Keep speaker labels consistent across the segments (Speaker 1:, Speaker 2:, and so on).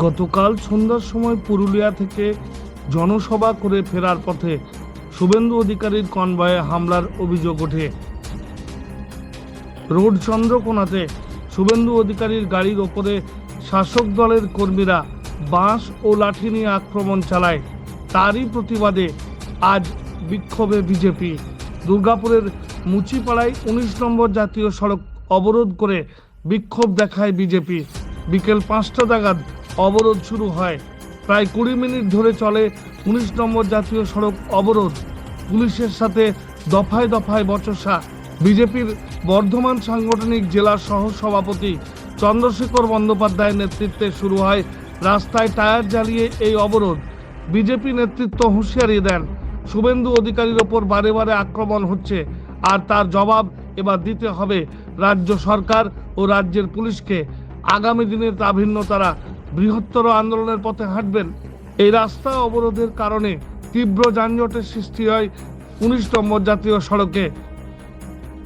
Speaker 1: গতকাল সন্ধ্যার সময় পুরুলিয়া থেকে জনসভা করে ফেরার পথে শুভেন্দু অধিকারীর কনভয়ে হামলার অভিযোগ ওঠে। রোড চন্দ্রকোনাতে শুভেন্দু অধিকারীর গাড়ির ওপরে শাসক দলের কর্মীরা বাঁশ ও লাঠি নিয়ে আক্রমণ চালায়। তারই প্রতিবাদে আজ বিক্ষোভে বিজেপি। দুর্গাপুরের মুচিপাড়ায় উনিশ নম্বর জাতীয় সড়ক অবরোধ করে বিক্ষোভ দেখায় বিজেপি। বিকেল পাঁচটা নাগাদ অবরোধ শুরু হয়। প্রায় কুড়ি মিনিট ধরে চলে উনিশ নম্বর জাতীয় সড়ক অবরোধ। পুলিশের সাথে দফায় দফায় বচসা। বিজেপির বর্ধমান সাংগঠনিক জেলা সহ সভাপতি চন্দ্রশেখর বন্দ্যোপাধ্যায়ের নেতৃত্বে শুরু হয়। রাস্তায় টায়ার জ্বালিয়ে এই অবরোধ। বিজেপি নেতৃত্ব হুঁশিয়ারি দেন। শুভেন্দু অধিকারীর ওপর বারে বারে আক্রমণ হচ্ছে। আর তার জবাব এবার দিতে হবে রাজ্য সরকার ও রাজ্যের পুলিশকে। আগামী দিনে তা ভিন্ন তারা বৃহত্তর আন্দোলনের পথে হাঁটবেন। এই রাস্তা অবরোধের কারণে তীব্র যানজটের সৃষ্টি হয় উনিশ নম্বর জাতীয় সড়কে।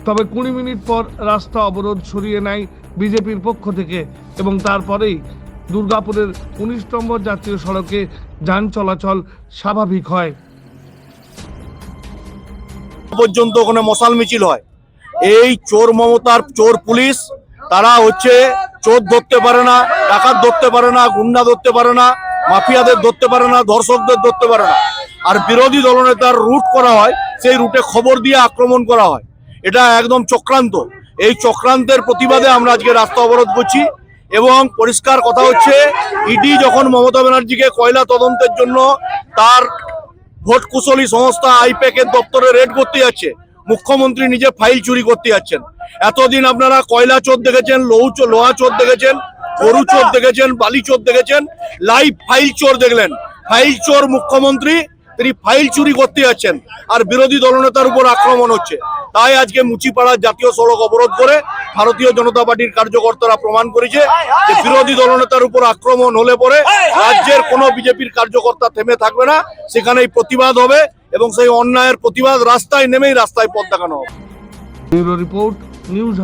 Speaker 1: তবে কুড়ি মিনিট পর রাস্তা অবরোধ সরিয়ে নেয় বিজেপির পক্ষ থেকে এবং তারপরেই দুর্গাপুরের উনিশ নম্বর জাতীয় সড়কে যান চলাচল স্বাভাবিক হয়।
Speaker 2: পর্যন্ত ওখানে মশাল মিছিল হয়। এই চোর মমতার চোর পুলিশ, তারা হচ্ছে চোর ধরতে পারে না, ডাকাত ধরতে পারে না, গুন্ডা ধরতে পারে না, মাফিয়াদের ধরতে পারে না, ধর্ষকদের ধরতে পারে না। আর বিরোধী দলনেতার রুট করা হয়, সেই রুটে খবর দিয়ে আক্রমণ করা হয়। এটা একদম চক্রান্ত। এই চক্রান্তের প্রতিবাদে আমরা আজকে রাস্তা অবরোধ করছি এবং পরিষ্কার কথা হচ্ছে, ইডি যখন মমতা ব্যানার্জিকে কয়লা তদন্তের জন্য তার ভোট কুশলী সংস্থা আইপ্যাক এর দপ্তরে রেড করতে যাচ্ছে, মুখ্যমন্ত্রী নিজে ফাইল চুরি করতে যাচ্ছেন। এতদিন আপনারা কয়লা চোর দেখেছেন লৌ লোহা চোর দেখেছেন, গরু চোর দেখেছেন, বালি চোর দেখেছেন লাইভ ফাইল চোর দেখলেন। ফাইল চোর মুখ্যমন্ত্রী তিনি ফাইল চুরি করতে যাচ্ছেন আর বিরোধী দলনেতার উপর আক্রমণ হচ্ছে। তাই আজকে মুচিপাড়ার জাতীয় সড়ক অবরোধ করে ভারতীয় জনতা পার্টির কার্যকর্তারা প্রমাণ করেছে যে বিরোধী দলনেতার উপর আক্রমণ হলে পরে রাজ্যের কোনো বিজেপির কার্যকর্তা থেমে থাকবে না। সেখানেই প্রতিবাদ হবে এবং সেই অন্যায়ের প্রতিবাদ রাস্তায় নেমেই রাস্তায় পথ দেখানো হবে।
Speaker 1: Report, news